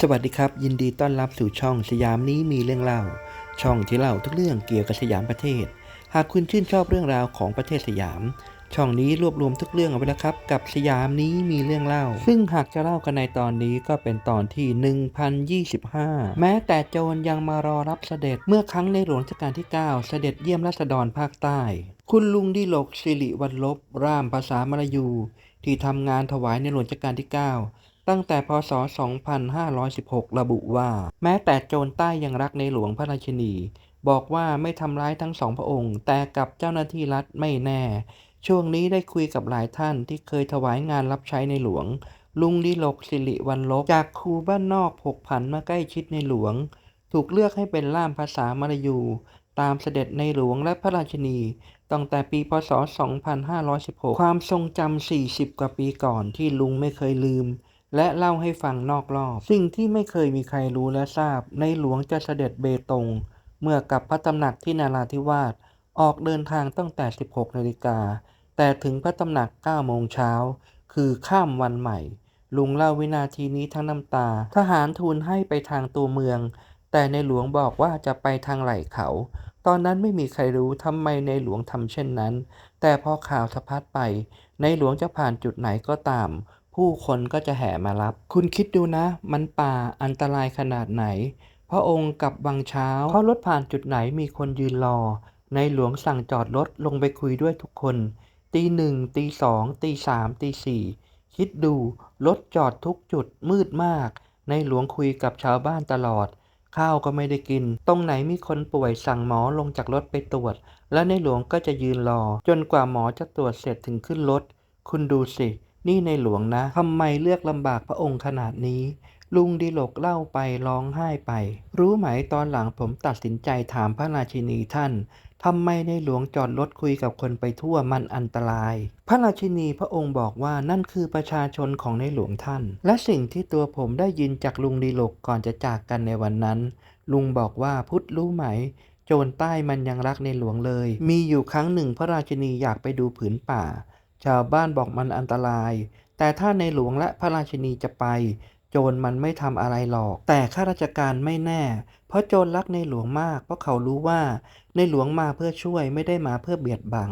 สวัสดีครับ ยินดีต้อนรับสู่ช่องสยามนี้มีเรื่องเล่า ช่องที่เล่าทุกเรื่องเกี่ยวกับสยามประเทศ หากคุณชื่นชอบเรื่องราวของประเทศสยาม ช่องนี้รวบรวมทุกเรื่องเอาไว้แล้วครับ กับสยามนี้มีเรื่องเล่า ซึ่งหากจะเล่ากันในตอนนี้ก็เป็นตอนที่ 1025 แม้แต่โจรยังมารอรับเสด็จเมื่อครั้งในหลวงรัชกาลที่ 9 เสด็จเยี่ยมราษฎรภาคใต้ คุณลุงดิลกสิริวัลลบร่ามภาษามลายู ที่ทำงานถวายในหลวงรัชกาลที่ 9 ตั้งแต่พศ 2516 ระบุว่า แม้แต่โจรใต้ยังรักในหลวงพระราชินี บอกว่าไม่ทำร้ายทั้งสองพระองค์ แต่กับเจ้าหน้าที่รัฐไม่แน่ ช่วงนี้ได้คุยกับหลายท่านที่เคยถวายงานรับใช้ในหลวง ลุงดิลกสิริวันลบจากครูบ้านนอกผกผันมาใกล้ชิดในหลวง ถูกเลือกให้เป็นล่ามภาษามลายู ตามเสด็จในหลวงและพระราชินีตั้งแต่ปีพศ 2516 ความทรงจำ40 กว่าปีก่อนที่ลุงไม่เคยลืม และเล่าให้ฟังนอกรอบ สิ่งที่ไม่เคยมีใครรู้และทราบ ในหลวงจะเสด็จเบตง เมื่อกลับพระตำหนักที่นาราธิวาสออกเดินทางตั้งแต่ 16นาฬิกาแต่ถึงพระตำหนัก9โมงเช้าคือข้ามวันใหม่ ลุงเล่าวินาทีนี้ทั้งน้ำตา ทหารทูลให้ไปทางตัวเมือง แต่ในหลวงบอกว่าจะไปทางไหล่เขา ตอนนั้นไม่มีใครรู้ทำไมในหลวงทำเช่นนั้น แต่พอข่าวสะพัดไป ในหลวงจะผ่านจุดไหนก็ตาม ผู้คนก็จะแห่มารับ คุณคิดดูนะ มันป่าอันตรายขนาดไหน พระองค์กลับวังเช้าเพรารถผ่านจุดไหนมีคนยืนรอ ในหลวงสั่งจอดรถลงไปคุยด้วยทุกคน ตีหนึ่งตีสองตีสามตีสี่คิดดูรถจอดทุกจุดมืดมาก ในหลวงคุยกับชาวบ้านตลอด ข้าวก็ไม่ได้กิน ตรงไหนมีคนป่วยสั่งหมอลงจากรถไปตรวจ และในหลวงก็จะยืนรอ จนกว่าหมอจะตรวจเสร็จถึงขึ้นรถ คุณดูสิ นี่ในหลวงนะทำไมเลือกลำบากพระองค์ขนาดนี้ ลุงดิลกเล่าไปร้องไห้ไป รู้ไหมตอนหลังผมตัดสินใจถามพระราชินีท่านทำไมในหลวงจอดรถคุยกับคนไปทั่วมันอันตราย พระราชินีพระองค์บอกว่านั่นคือประชาชนของในหลวงท่าน และสิ่งที่ตัวผมได้ยินจากลุงดีลกก่อนจะจากกันในวันนั้น ลุงบอกว่าพุทธรู้ไหม โจรใต้มันยังรักในหลวงเลย มีอยู่ครั้งหนึ่งพระราชินีอยากไปดูผืนป่า ชาวบ้านบอกมันอันตราย แต่ถ้าในหลวงและพระราชินีจะไป โจรมันไม่ทำอะไรหรอก แต่ข้าราชการไม่แน่ เพราะโจรรักในหลวงมาก เพราะเขารู้ว่าในหลวงมาเพื่อช่วยไม่ได้มาเพื่อเบียดบัง